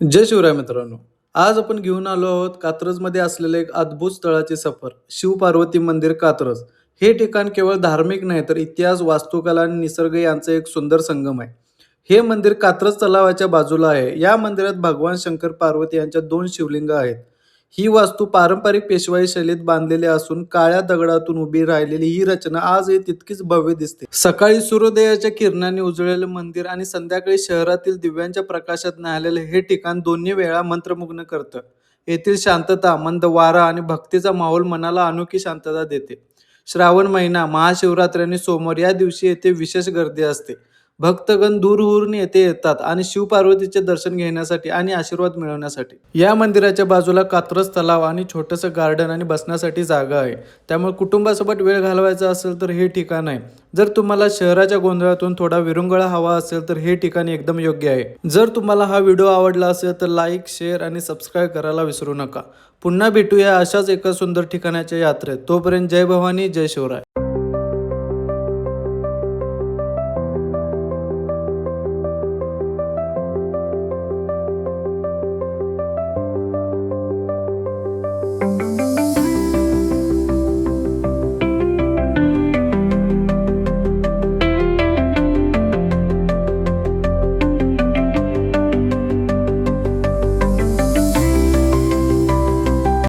जय शिवराय मित्रांनो. आज आपण घेऊन आलो आहोत कात्रजमध्ये असलेले एक अद्भुत स्थळाची सफर शिवपार्वती मंदिर कात्रज. हे ठिकाण केवळ धार्मिक नाही तर इतिहास वास्तुकला आणि निसर्ग यांचं एक सुंदर संगम आहे. हे मंदिर कात्रज तलावाच्या बाजूला आहे. या मंदिरात भगवान शंकर पार्वती यांच्या दोन शिवलिंग आहेत. ही वास्तू पारंपरिक पेशवाई शैलीत बांधलेली असून काळ्या दगडातून उभी राहिलेली ही रचना आजही तितकीच भव्य दिसते. सकाळी सूर्योदयाच्या किरणांनी उजळलेले मंदिर आणि संध्याकाळी शहरातील दिव्यांच्या प्रकाशात न्हालेलं हे ठिकाण दोन्ही वेळा मंत्रमुग्न करतं. येथील शांतता मंद वारा आणि भक्तीचा माहोल मनाला अनोखी शांतता देते. श्रावण महिना महाशिवरात्री आणि सोमवार या दिवशी येथे विशेष गर्दी असते. भक्तगण दूरवरून येथे येतात आणि शिवपार्वतीचे दर्शन घेण्यासाठी आणि आशीर्वाद मिळवण्यासाठी. या मंदिराच्या बाजूला कात्रज तलाव आणि छोटंसं गार्डन आणि बसण्यासाठी जागा आहे. त्यामुळे कुटुंबासोबत वेळ घालवायचा असेल तर हे ठिकाण आहे. जर तुम्हाला शहराच्या गोंधळातून थोडा विरंगुळा हवा असेल तर हे ठिकाण एकदम योग्य आहे. जर तुम्हाला हा व्हिडिओ आवडला असेल तर लाईक शेअर आणि सबस्क्राईब करायला विसरू नका. पुन्हा भेटूया अशाच एका सुंदर ठिकाणाच्या यात्रेत. तोपर्यंत जय भवानी जय शिवराय.